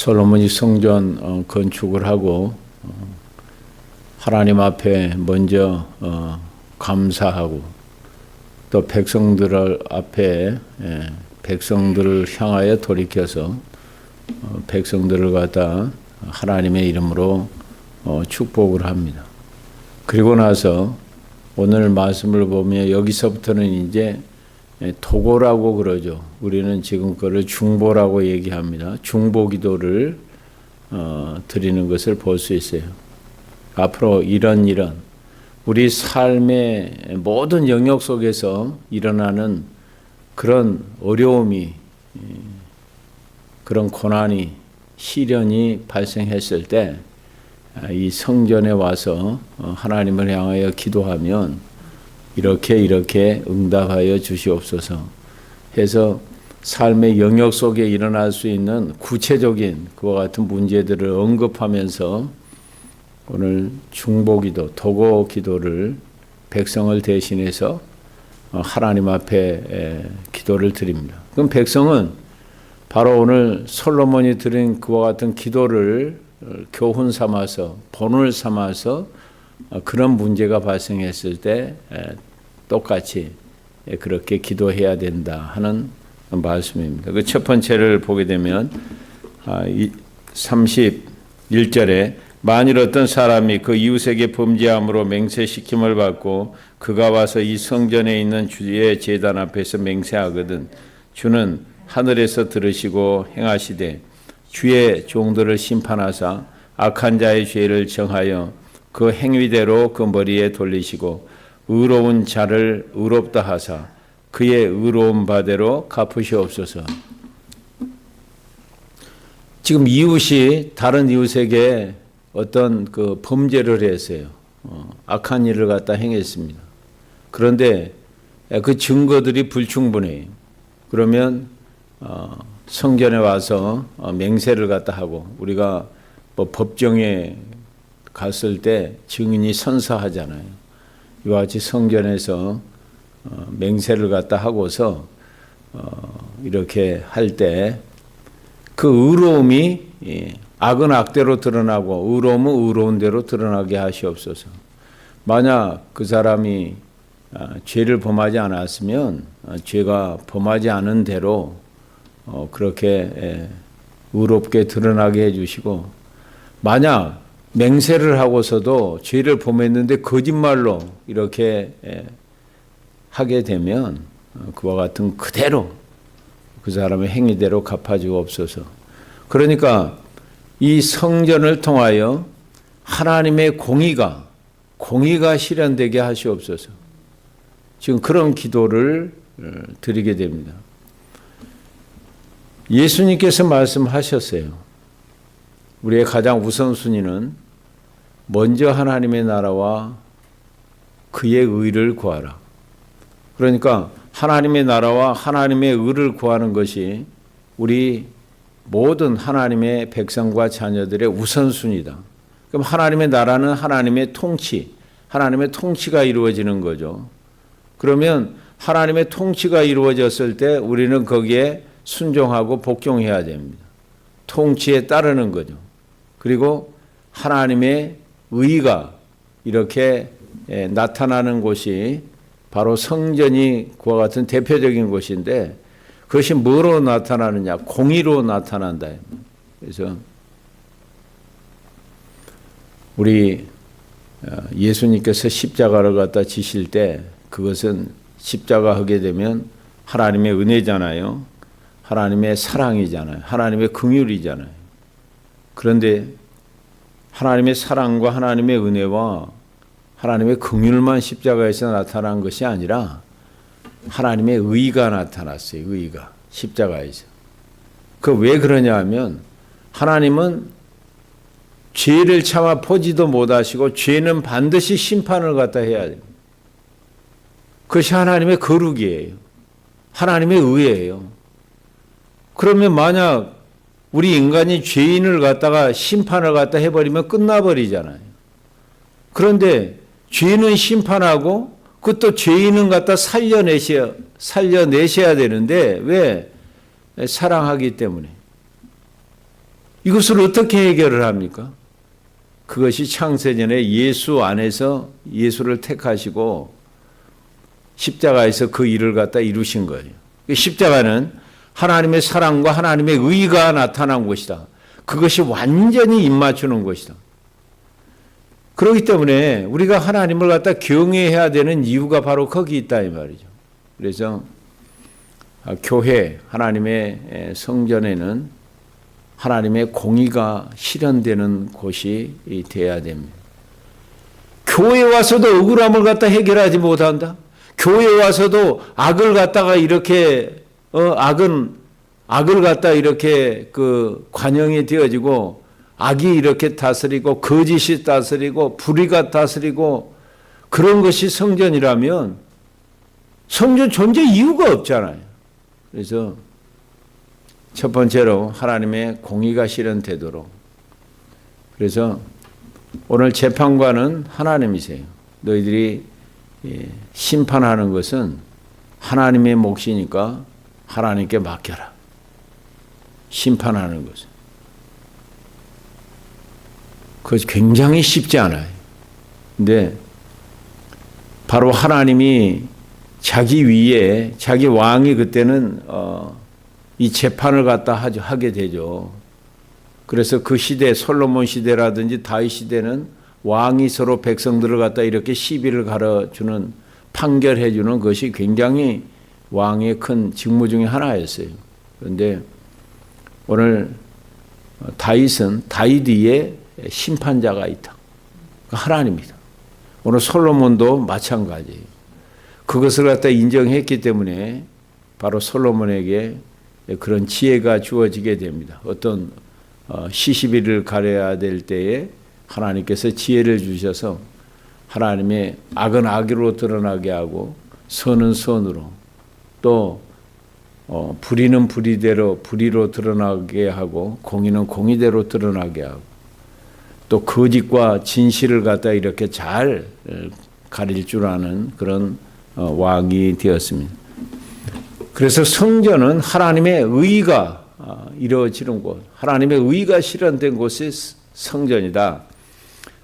솔로몬이 성전 어, 건축을 하고 어, 하나님 앞에 먼저 어, 감사하고 또 백성들 앞에 예, 백성들을 향하여 돌이켜서 어, 백성들을 갖다 하나님의 이름으로 어, 축복을 합니다. 그리고 나서 오늘 말씀을 보면 여기서부터는 이제 예, 도고라고 그러죠. 우리는 지금 그를 중보라고 얘기합니다. 중보 기도를 어, 드리는 것을 볼 수 있어요. 앞으로 이런 이런 우리 삶의 모든 영역 속에서 일어나는 그런 어려움이 예, 그런 고난이 시련이 발생했을 때 이 성전에 와서 어, 하나님을 향하여 기도하면 이렇게 이렇게 응답하여 주시옵소서 해서 삶의 영역 속에 일어날 수 있는 구체적인 그와 같은 문제들을 언급하면서 오늘 중보기도 도고 기도를 백성을 대신해서 어, 하나님 앞에 기도를 드립니다. 그럼 백성은 바로 오늘 솔로몬이 드린 그와 같은 기도를 어, 교훈 삼아서 본을 삼아서 어, 그런 문제가 발생했을 때 똑같이 그렇게 기도해야 된다 하는 말씀입니다. 그 첫 번째를 보게 되면 31절에 아, 만일 어떤 사람이 그 이웃에게 범죄함으로 맹세시킴을 받고 그가 와서 이 성전에 있는 주의 제단 앞에서 맹세하거든 주는 하늘에서 들으시고 행하시되 주의 종들을 심판하사 악한 자의 죄를 정하여 그 행위대로 그 머리에 돌리시고 의로운 자를 의롭다 하사 그의 의로운 바대로 갚으시옵소서. 지금 이웃이 다른 이웃에게 어떤 그 범죄를 했어요. 어, 악한 일을 갖다 행했습니다. 그런데 그 증거들이 불충분해요. 그러면 어, 성전에 와서 어, 맹세를 갖다 하고 우리가 뭐 법정에 갔을 때 증인이 선서하잖아요. 이와 같이 성전에서 어, 맹세를 갖다 하고서 이렇게 할 때 그 의로움이 예, 악은 악대로 드러나고 의로움은 의로운 대로 드러나게 하시옵소서. 만약 그 사람이 죄를 범하지 않았으면 죄가 범하지 않은 대로 어, 그렇게 예, 의롭게 드러나게 해주시고 만약 맹세를 하고서도 죄를 범했는데 거짓말로 이렇게 예, 하게 되면 어, 그와 같은 그대로 그 사람의 행위대로 갚아주옵소서. 그러니까 이 성전을 통하여 하나님의 공의가 공의가 실현되게 하시옵소서. 지금 그런 기도를 어, 드리게 됩니다. 예수님께서 말씀하셨어요. 우리의 가장 우선순위는 먼저 하나님의 나라와 그의 의를 구하라. 그러니까 하나님의 나라와 하나님의 의를 구하는 것이 우리 모든 하나님의 백성과 자녀들의 우선순위다. 그럼 하나님의 나라는 하나님의 통치, 하나님의 통치가 이루어지는 거죠. 그러면 하나님의 통치가 이루어졌을 때 우리는 거기에 순종하고 복종해야 됩니다. 통치에 따르는 거죠. 그리고 하나님의 의가 이렇게 예, 나타나는 곳이 바로 성전이 그와 같은 대표적인 곳인데 그것이 뭐로 나타나느냐? 공의로 나타난다. 그래서 우리 어, 예수님께서 십자가를 갖다 지실 때 그것은 십자가 하게 되면 하나님의 은혜잖아요. 하나님의 사랑이잖아요. 하나님의 긍휼이잖아요. 그런데 하나님의 사랑과 하나님의 은혜와 하나님의 긍휼만 십자가에서 나타난 것이 아니라 하나님의 의가 나타났어요. 의가 십자가에서. 그 왜 그러냐 하면 하나님은 죄를 참아 포지도 못하시고 죄는 반드시 심판을 갖다 해야 됩니다. 그것이 하나님의 거룩이에요. 하나님의 의예요. 그러면 만약 우리 인간이 죄인을 갖다가 심판을 갖다 해버리면 끝나버리잖아요. 그런데 죄는 심판하고 그것도 죄인은 갖다 살려내셔, 살려내셔야 되는데 왜? 사랑하기 때문에. 이것을 어떻게 해결을 합니까? 그것이 창세전에 예수 안에서 예수를 택하시고 십자가에서 그 일을 갖다 이루신 거예요. 그 십자가는 하나님의 사랑과 하나님의 의가 나타난 것이다. 그것이 완전히 입맞추는 것이다. 그렇기 때문에 우리가 하나님을 갖다 경외해야 되는 이유가 바로 거기 있다 이 말이죠. 그래서 아, 교회 하나님의 성전에는 하나님의 공의가 실현되는 곳이 돼야 됩니다. 교회 와서도 억울함을 갖다 해결하지 못한다. 교회 와서도 악을 갖다가 이렇게 어 악은 악을 갖다 이렇게 그 관영이 되어지고 악이 이렇게 다스리고 거짓이 다스리고 불의가 다스리고 그런 것이 성전이라면 성전 존재 이유가 없잖아요. 그래서 첫 번째로 하나님의 공의가 실현되도록 그래서 오늘 재판관은 하나님이세요. 너희들이 예, 심판하는 것은 하나님의 몫이니까 하나님께 맡겨라. 심판하는 것은. 그것이 굉장히 쉽지 않아요. 근데 바로 하나님이 자기 위에 자기 왕이 그때는 어, 이 재판을 갖다 하게 되죠. 그래서 그 시대 솔로몬 시대라든지 다윗 시대는 왕이 서로 백성들을 갖다 이렇게 시비를 갈아주는 판결해주는 것이 굉장히 왕의 큰 직무 중에 하나였어요. 그런데 오늘 다윗은 다윗 위에 심판자가 있다. 하나님이다. 오늘 솔로몬도 마찬가지예요. 그것을 갖다 인정했기 때문에 바로 솔로몬에게 그런 지혜가 주어지게 됩니다. 어떤 어, 시시비를 가려야 될 때에 하나님께서 지혜를 주셔서 하나님의 악은 악으로 드러나게 하고 선은 선으로 또 어, 불의는 불의대로 불의로 드러나게 하고 공의는 공의대로 드러나게 하고 또 거짓과 진실을 갖다 이렇게 잘 가릴 줄 아는 그런 어, 왕이 되었습니다. 그래서 성전은 하나님의 의가 아, 이루어지는 곳, 하나님의 의가 실현된 곳이 성전이다.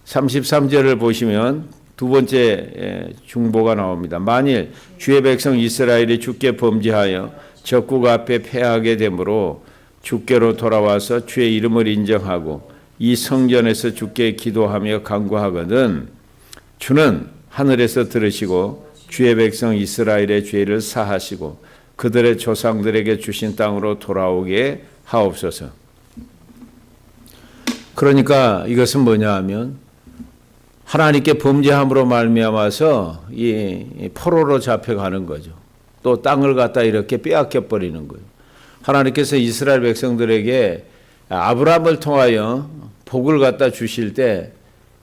33절을 보시면 두 번째 중보가 나옵니다. 만일 주의 백성 이스라엘이 주께 범죄하여 적국 앞에 패하게 되므로 주께로 돌아와서 주의 이름을 인정하고 이 성전에서 주께 기도하며 간구하거든 주는 하늘에서 들으시고 주의 백성 이스라엘의 죄를 사하시고 그들의 조상들에게 주신 땅으로 돌아오게 하옵소서. 그러니까 이것은 뭐냐 하면 하나님께 범죄함으로 말미암아서 이 포로로 잡혀가는 거죠. 또 땅을 갖다 이렇게 빼앗겨 버리는 거예요. 하나님께서 이스라엘 백성들에게 아브라함을 통하여 복을 갖다 주실 때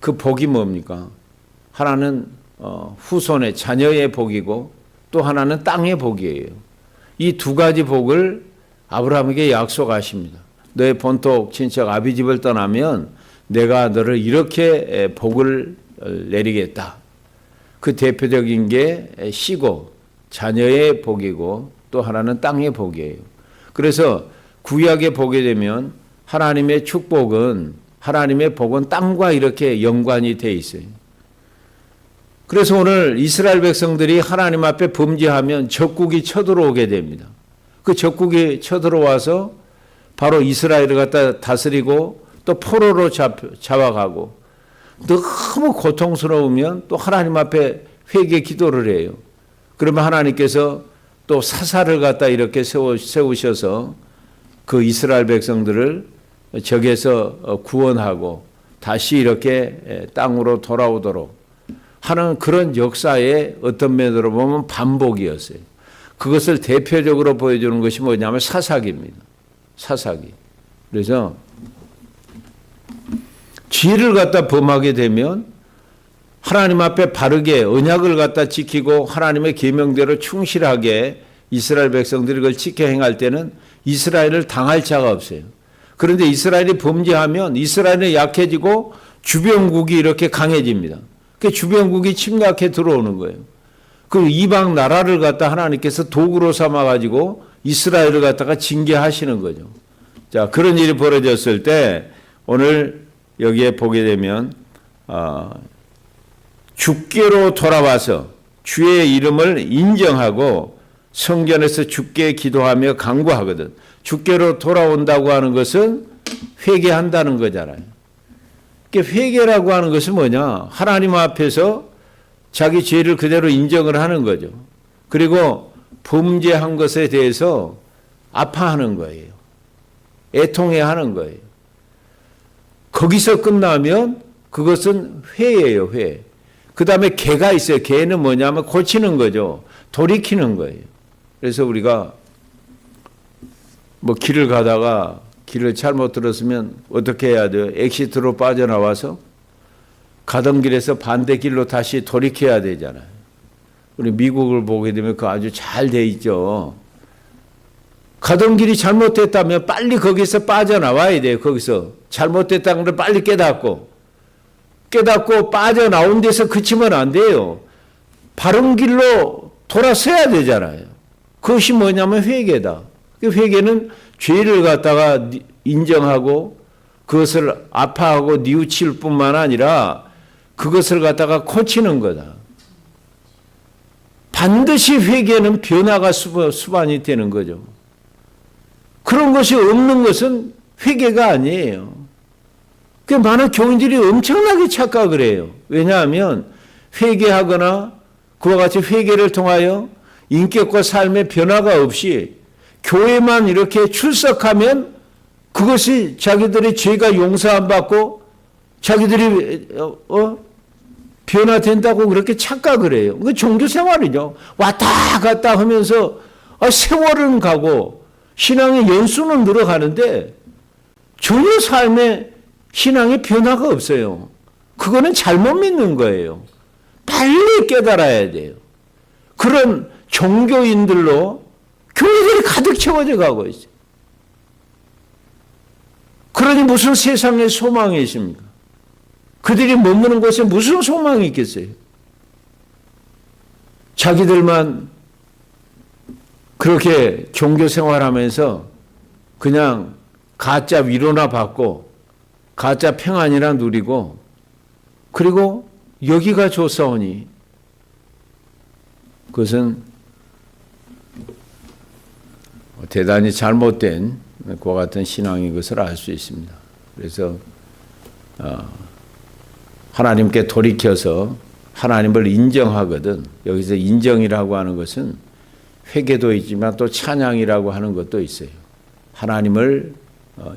그 복이 뭡니까? 하나는 어, 후손의 자녀의 복이고 또 하나는 땅의 복이에요. 이 두 가지 복을 아브라함에게 약속하십니다. 너의 본토 친척 아비 집을 떠나면 내가 너를 이렇게 복을 내리겠다. 그 대표적인 게 시고 자녀의 복이고 또 하나는 땅의 복이에요. 그래서 구약에 보게 되면 하나님의 축복은 하나님의 복은 땅과 이렇게 연관이 돼 있어요. 그래서 오늘 이스라엘 백성들이 하나님 앞에 범죄하면 적국이 쳐들어오게 됩니다. 그 적국이 쳐들어와서 바로 이스라엘을 갖다 다스리고 또 포로로 잡, 잡아가고 너무 고통스러우면 또 하나님 앞에 회개 기도를 해요. 그러면 하나님께서 또 사사를 갖다 이렇게 세우, 세우셔서 그 이스라엘 백성들을 적에서 구원하고 다시 이렇게 땅으로 돌아오도록 하는 그런 역사의 어떤 면으로 보면 반복이었어요. 그것을 대표적으로 보여주는 것이 뭐냐면 사사기입니다. 사사기. 그래서 죄를 갖다 범하게 되면 하나님 앞에 바르게 언약을 갖다 지키고 하나님의 계명대로 충실하게 이스라엘 백성들이 그걸 지켜 행할 때는 이스라엘을 당할 자가 없어요. 그런데 이스라엘이 범죄하면 이스라엘은 약해지고 주변국이 이렇게 강해집니다. 그 주변국이 침략해 들어오는 거예요. 그 이방 나라를 갖다 하나님께서 도구로 삼아 가지고 이스라엘을 갖다가 징계하시는 거죠. 자, 그런 일이 벌어졌을 때 오늘 여기에 보게 되면 어, 주께로 돌아와서 주의 이름을 인정하고 성전에서 주께 기도하며 간구하거든. 주께로 돌아온다고 하는 것은 회개한다는 거잖아요. 그 회개라고 하는 것은 뭐냐? 하나님 앞에서 자기 죄를 그대로 인정을 하는 거죠. 그리고 범죄한 것에 대해서 아파하는 거예요. 애통해 하는 거예요. 거기서 끝나면 그것은 회예요, 회. 그 다음에 개가 있어요. 개는 뭐냐면 고치는 거죠. 돌이키는 거예요. 그래서 우리가 뭐 길을 가다가 길을 잘못 들었으면 어떻게 해야 돼요? 엑시트로 빠져나와서 가던 길에서 반대 길로 다시 돌이켜야 되잖아요. 우리 미국을 보게 되면 그 아주 잘 돼 있죠. 가던 길이 잘못됐다면 빨리 거기서 빠져나와야 돼요. 거기서 잘못됐다는 걸 빨리 깨닫고 깨닫고 빠져나온 데서 그치면 안 돼요. 바른 길로 돌아서야 되잖아요. 그것이 뭐냐면 회개다. 그 회개는 죄를 갖다가 인정하고 그것을 아파하고 뉘우칠 뿐만 아니라 그것을 갖다가 고치는 거다. 반드시 회개는 변화가 수반이 되는 거죠. 그런 것이 없는 것은 회개가 아니에요. 그 많은 교인들이 엄청나게 착각을 해요. 왜냐하면 회개하거나 그와 같이 회개를 통하여 인격과 삶의 변화가 없이 교회만 이렇게 출석하면 그것이 자기들의 죄가 용서 안 받고 자기들이 어, 어? 변화된다고 그렇게 착각을 해요. 그 종교 생활이죠. 왔다 갔다 하면서 아, 세월은 가고 신앙의 연수는 늘어가는데 전혀 삶에 신앙의 변화가 없어요. 그거는 잘못 믿는 거예요. 빨리 깨달아야 돼요. 그런 종교인들로 교회들이 가득 채워져 가고 있어요. 그러니 무슨 세상에 소망이 있습니까? 그들이 머무는 곳에 무슨 소망이 있겠어요? 자기들만 그렇게 종교 생활하면서 그냥 가짜 위로나 받고 가짜 평안이나 누리고 그리고 여기가 좋사오니 그것은 대단히 잘못된 그와 같은 신앙인 것을 알 수 있습니다. 그래서 어, 하나님께 돌이켜서 하나님을 인정하거든 여기서 인정이라고 하는 것은 회개도 있지만 또 찬양이라고 하는 것도 있어요. 하나님을 어,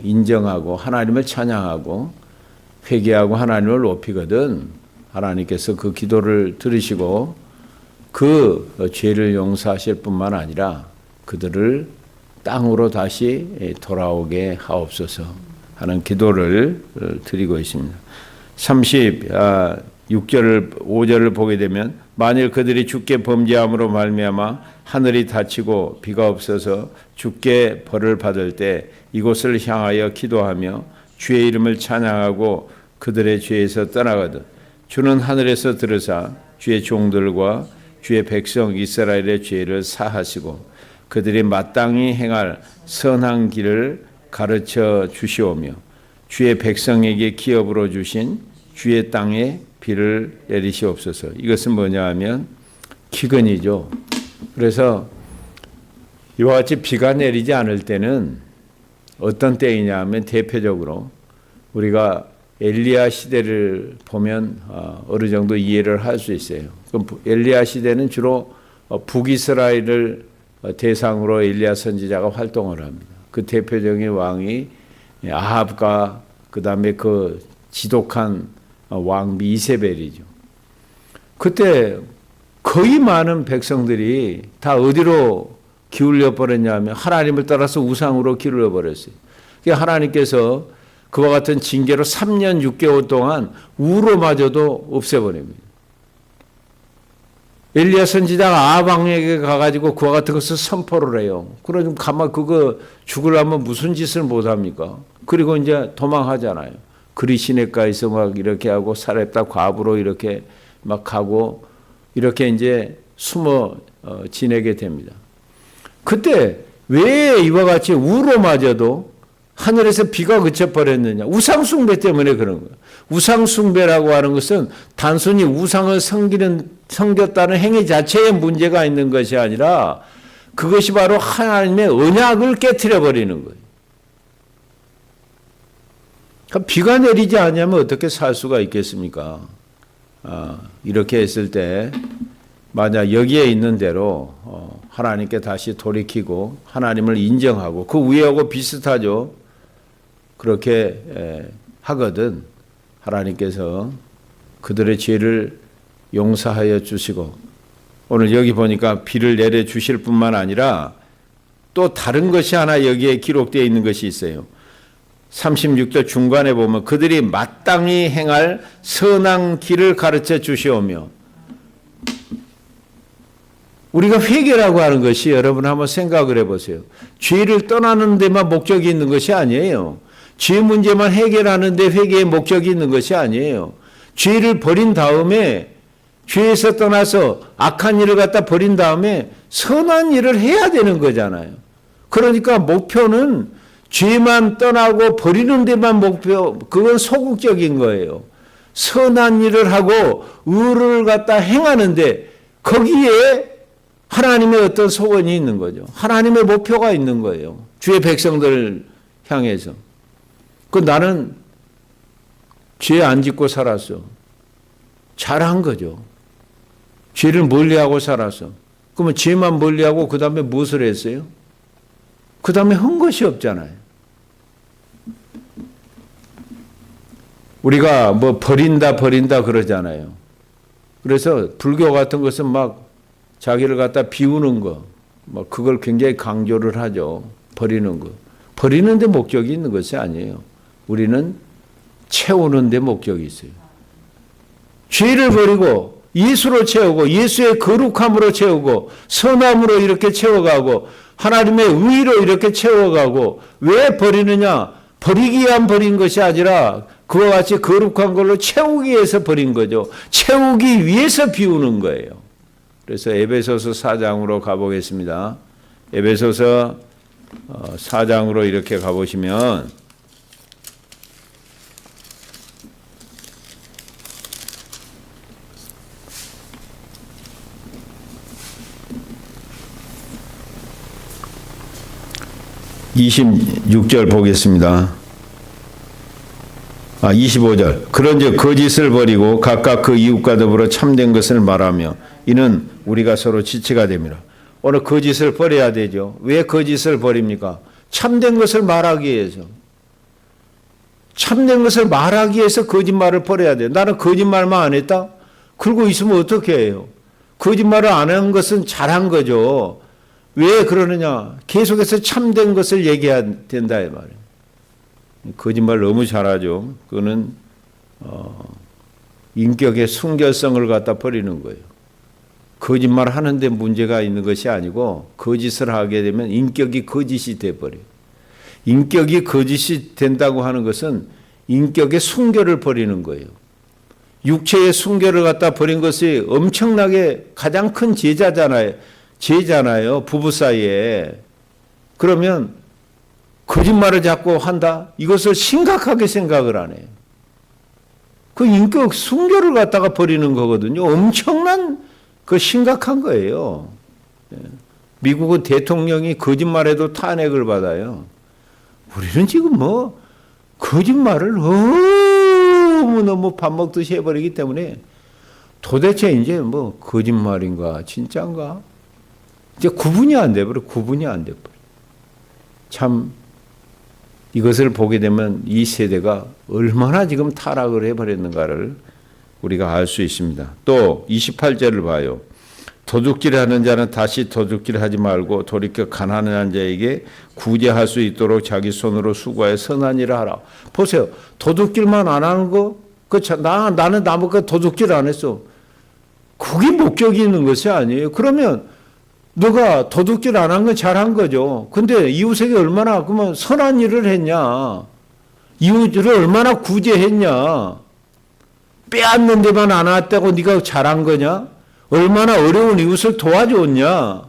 인정하고 하나님을 찬양하고 회개하고 하나님을 높이거든 하나님께서 그 기도를 들으시고 그 죄를 용서하실 뿐만 아니라 그들을 땅으로 다시 돌아오게 하옵소서 하는 기도를 드리고 있습니다. 36절을 아, 5절을 보게 되면 만일 그들이 주께 범죄함으로 말미암아 하늘이 닫히고 비가 없어서 주께 벌을 받을 때 이곳을 향하여 기도하며 주의 이름을 찬양하고 그들의 죄에서 떠나거든 주는 하늘에서 들으사 주의 종들과 주의 백성 이스라엘의 죄를 사하시고 그들이 마땅히 행할 선한 길을 가르쳐 주시오며 주의 백성에게 기업으로 주신 주의 땅에 비를 내리시옵소서. 이것은 뭐냐 하면 기근이죠. 그래서 이와 같이 비가 내리지 않을 때는 어떤 때이냐 하면 대표적으로 우리가 엘리야 시대를 보면 어, 어느 정도 이해를 할 수 있어요. 그럼 엘리야 시대는 주로 어, 북이스라엘을 어, 대상으로 엘리야 선지자가 활동을 합니다. 그 대표적인 왕이 아합과 그 다음에 그 지독한 왕 미세벨이죠. 그때 거의 많은 백성들이 다 어디로 기울여 버렸냐면 하나님을 따라서 우상으로 기울여 버렸어요. 하나님께서 그와 같은 징계로 3년 6개월 동안 우로마저도 없애버립니다. 엘리야 선지자가 아방에게 가가지고 그와 같은 것을 선포를 해요. 그러면 가만 그거 죽으려면 무슨 짓을 못 합니까? 그리고 이제 도망하잖아요. 그리 시내가에서 막 이렇게 하고 사렙다 과부로 이렇게 막 가고 이렇게 이제 숨어 어, 지내게 됩니다. 그때 왜 이와 같이 우로마저도 하늘에서 비가 그쳐버렸느냐? 우상숭배 때문에 그런 거예요. 우상숭배라고 하는 것은 단순히 우상을 섬기는, 섬겼다는 행위 자체에 문제가 있는 것이 아니라 그것이 바로 하나님의 언약을 깨뜨려 버리는 거예요. 그러니까 비가 내리지 않으면 어떻게 살 수가 있겠습니까? 아, 이렇게 했을 때 만약 여기에 있는 대로 어, 하나님께 다시 돌이키고 하나님을 인정하고 그 위하고 비슷하죠. 그렇게 에, 하거든 하나님께서 그들의 죄를 용서하여 주시고 오늘 여기 보니까 비를 내려 주실 뿐만 아니라 또 다른 것이 하나 여기에 기록되어 있는 것이 있어요. 36절 중간에 보면 그들이 마땅히 행할 선한 길을 가르쳐 주시오며 우리가 회개라고 하는 것이 여러분 한번 생각을 해보세요. 죄를 떠나는 데만 목적이 있는 것이 아니에요. 죄 문제만 해결하는 데 회개의 목적이 있는 것이 아니에요. 죄를 버린 다음에 죄에서 떠나서 악한 일을 갖다 버린 다음에 선한 일을 해야 되는 거잖아요. 그러니까 목표는 죄만 떠나고 버리는 데만 목표, 그건 소극적인 거예요. 선한 일을 하고 의를 갖다 행하는데 거기에 하나님의 어떤 소원이 있는 거죠. 하나님의 목표가 있는 거예요. 주의 백성들을 향해서. 그 나는 죄 안 짓고 살았어. 잘한 거죠. 죄를 멀리하고 살았어. 그러면 죄만 멀리하고 그 다음에 무엇을 했어요? 그 다음에 한 것이 없잖아요. 우리가 뭐 버린다 버린다 그러잖아요. 그래서 불교 같은 것은 막 자기를 갖다 비우는 거, 뭐 그걸 굉장히 강조를 하죠. 버리는 거. 버리는 데 목적이 있는 것이 아니에요. 우리는 채우는 데 목적이 있어요. 죄를 버리고 예수로 채우고 예수의 거룩함으로 채우고 선함으로 이렇게 채워가고 하나님의 의로 이렇게 채워가고 왜 버리느냐? 버리기 위한 버린 것이 아니라 그와 같이 거룩한 걸로 채우기 위해서 버린 거죠. 채우기 위해서 비우는 거예요. 그래서 에베소서 4장으로 가보겠습니다. 에베소서 4장으로 이렇게 가보시면 26절 보겠습니다. 아, 25절. 그런즉 거짓을 버리고 각각 그 이웃과 더불어 참된 것을 말하며 이는 우리가 서로 지체가 됩니다. 오늘 거짓을 버려야 되죠. 왜 거짓을 버립니까? 참된 것을 말하기 위해서. 참된 것을 말하기 위해서 거짓말을 버려야 돼요. 나는 거짓말만 안 했다? 그러고 있으면 어떻게 해요? 거짓말을 안 한 것은 잘한 거죠. 왜 그러느냐? 계속해서 참된 것을 얘기해야 된다 이 말이에요. 거짓말 너무 잘하죠. 그거는 어, 인격의 순결성을 갖다 버리는 거예요. 거짓말 하는데 문제가 있는 것이 아니고 거짓을 하게 되면 인격이 거짓이 돼 버려요. 인격이 거짓이 된다고 하는 것은 인격의 순결을 버리는 거예요. 육체의 순결을 갖다 버린 것이 엄청나게 가장 큰 제자잖아요. 죄잖아요. 부부 사이에. 그러면 거짓말을 자꾸 한다? 이것을 심각하게 생각을 안 해요. 그 인격 순결을 갖다가 버리는 거거든요. 엄청난 그 심각한 거예요. 예. 미국은 대통령이 거짓말해도 탄핵을 받아요. 우리는 지금 뭐 거짓말을 너무너무 밥 먹듯이 해버리기 때문에 도대체 이제 뭐 거짓말인가 진짜인가 이제 구분이 안 돼버려. 구분이 안 돼버려. 참 이것을 보게 되면 이 세대가 얼마나 지금 타락을 해버렸는가를 우리가 알 수 있습니다. 또 28절을 봐요. 도둑질 하는 자는 다시 도둑질 하지 말고 돌이켜 가난한 자에게 구제할 수 있도록 자기 손으로 수고해 선한 일을 하라. 보세요. 도둑질만 안 하는 거, 그, 나, 나는 나보고 도둑질 안 했어. 그게 목적이 있는 것이 아니에요. 그러면 너가 도둑질 안한건 잘한 거죠. 근데 이웃에게 얼마나 그러면 선한 일을 했냐? 이웃을 얼마나 구제했냐? 빼앗는 데만 안 왔다고 네가 잘한 거냐? 얼마나 어려운 이웃을 도와줬냐?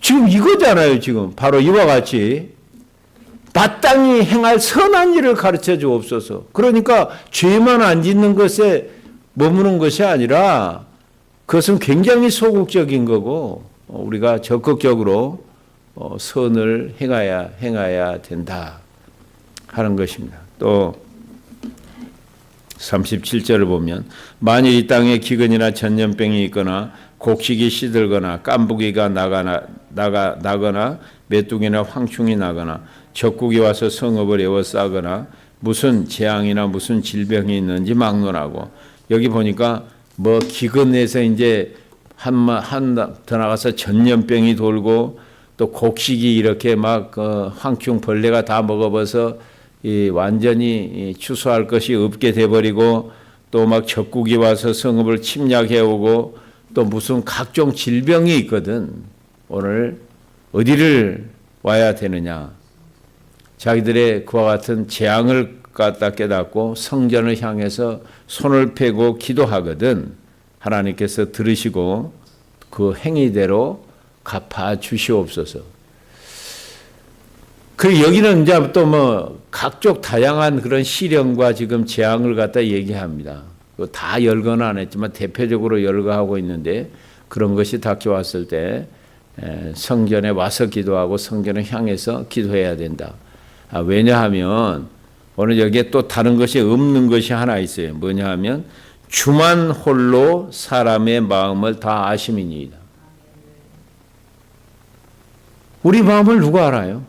지금 이거잖아요, 지금. 바로 이와 같이. 마땅히 행할 선한 일을 가르쳐 주옵소서. 그러니까 죄만 안 짓는 것에 머무는 것이 아니라 그것은 굉장히 소극적인 거고 어, 우리가 적극적으로 어, 선을 행하야 행해야 된다 하는 것입니다. 또 37절을 보면 만일 이 땅에 기근이나 전염병이 있거나 곡식이 시들거나 깐부기가 나가나 나가 나거나 메뚜기나 황충이 나거나 적국이 와서 성읍을 에워싸거나 무슨 재앙이나 무슨 질병이 있는지 막론하고 여기 보니까 뭐 기근에서 이제 한한더 나가서 전염병이 돌고 또 곡식이 이렇게 막 어, 황충 벌레가 다 먹어버서 이 완전히 이 추수할 것이 없게 돼버리고 또 막 적국이 와서 성읍을 침략해 오고 또 무슨 각종 질병이 있거든. 오늘 어디를 와야 되느냐? 자기들의 그와 같은 재앙을 갖다 깨닫고 성전을 향해서 손을 펴고 기도하거든. 하나님께서 들으시고 그 행위대로 갚아 주시옵소서. 그 여기는 이제 또 뭐 각종 다양한 그런 시련과 지금 재앙을 갖다 얘기합니다. 다 열거는 안 했지만 대표적으로 열거하고 있는데 그런 것이 닥쳐왔을 때 에, 성전에 와서 기도하고 성전을 향해서 기도해야 된다. 아, 왜냐하면 오늘 여기에 또 다른 것이 없는 것이 하나 있어요. 뭐냐 하면 주만 홀로 사람의 마음을 다 아심이니이다. 우리 마음을 누가 알아요?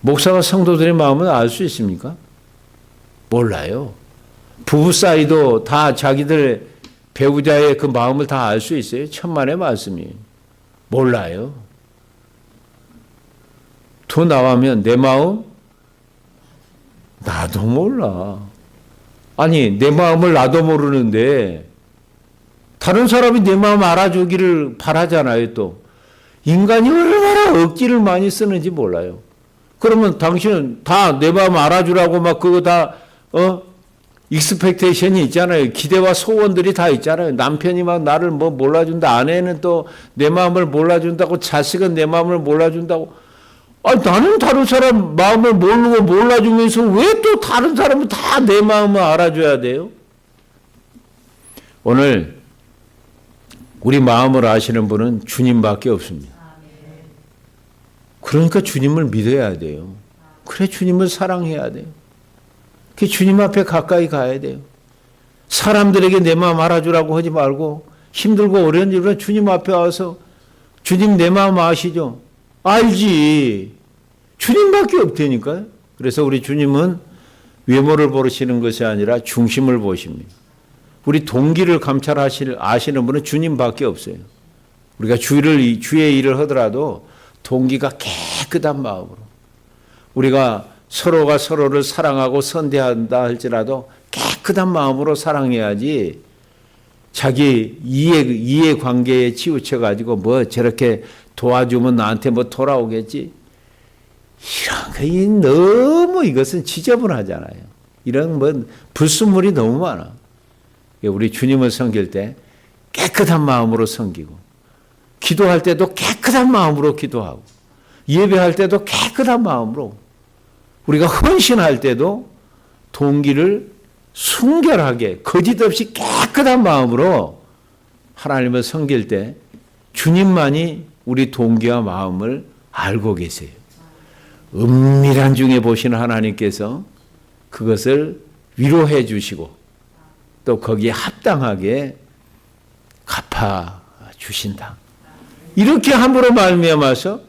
목사가 성도들의 마음을 알 수 있습니까? 몰라요. 부부 사이도 다 자기들 배우자의 그 마음을 다 알 수 있어요. 천만의 말씀이. 몰라요. 더 나가면 내 마음? 나도 몰라. 아니, 내 마음을 나도 모르는데, 다른 사람이 내 마음 알아주기를 바라잖아요, 또. 인간이 얼마나 억지를 많이 쓰는지 몰라요. 그러면 당신은 다 내 마음 알아주라고 막 그거 다, 어? 익스펙테이션이 있잖아요. 기대와 소원들이 다 있잖아요. 남편이 막 나를 뭐 몰라준다. 아내는 또 내 마음을 몰라준다고. 자식은 내 마음을 몰라준다고. 아, 나는 다른 사람 마음을 모르고 몰라주면서 왜 또 다른 사람은 다 내 마음을 알아줘야 돼요? 오늘 우리 마음을 아시는 분은 주님밖에 없습니다. 그러니까 주님을 믿어야 돼요. 그래 주님을 사랑해야 돼요. 그 주님 앞에 가까이 가야 돼요. 사람들에게 내 마음 알아주라고 하지 말고 힘들고 어려운 일은 주님 앞에 와서 주님 내 마음 아시죠? 알지. 주님밖에 없다니까요. 그래서 우리 주님은 외모를 보시는 것이 아니라 중심을 보십니다. 우리 동기를 감찰하실 아시는 분은 주님밖에 없어요. 우리가 주를 주의 일을 하더라도 동기가 깨끗한 마음으로 우리가 서로가 서로를 사랑하고 선대한다 할지라도 깨끗한 마음으로 사랑해야지 자기 이해 이해 관계에 치우쳐 가지고 뭐 저렇게 도와주면 나한테 뭐 돌아오겠지 이런 거 너무 이것은 지저분하잖아요. 이런 뭐 불순물이 너무 많아. 우리 주님을 섬길 때 깨끗한 마음으로 섬기고 기도할 때도 깨끗한 마음으로 기도하고 예배할 때도 깨끗한 마음으로 우리가 헌신할 때도 동기를 순결하게 거짓 없이 깨끗한 마음으로 하나님을 섬길 때 주님만이 우리 동기와 마음을 알고 계세요. 은밀한 중에 보시는 하나님께서 그것을 위로해 주시고 또 거기에 합당하게 갚아 주신다. 이렇게 함부로 말미암아서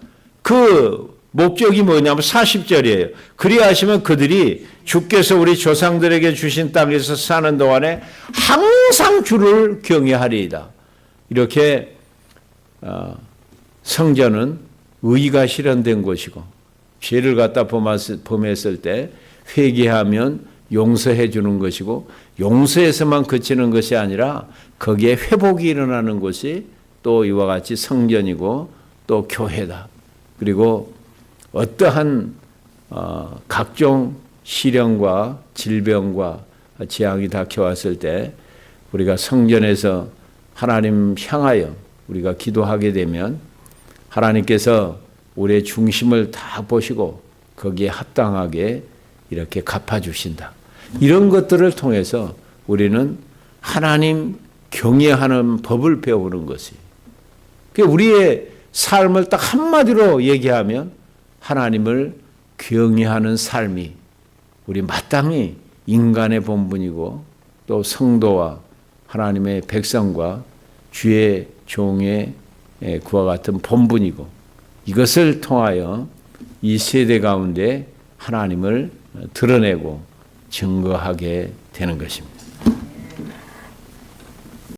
그 목적이 뭐냐면 40절이에요. 그리하시면 그들이 주께서 우리 조상들에게 주신 땅에서 사는 동안에 항상 주를 경외하리이다. 이렇게 어, 성전은 의가 실현된 곳이고 죄를 갖다 범했을 때 회개하면 용서해 주는 것이고 용서에서만 그치는 것이 아니라 거기에 회복이 일어나는 것이 또 이와 같이 성전이고 또 교회다. 그리고 어떠한 어, 각종 시련과 질병과 재앙이 닥쳐왔을 때 우리가 성전에서 하나님 향하여 우리가 기도하게 되면 하나님께서 우리의 중심을 다 보시고 거기에 합당하게 이렇게 갚아주신다. 이런 것들을 통해서 우리는 하나님 경외하는 법을 배우는 것이. 그 우리의 삶을 딱 한마디로 얘기하면 하나님을 경외하는 삶이 우리 마땅히 인간의 본분이고 또 성도와 하나님의 백성과 주의 종의 예, 그와 같은 본분이고 이것을 통하여 이 세대 가운데 하나님을 드러내고 증거하게 되는 것입니다.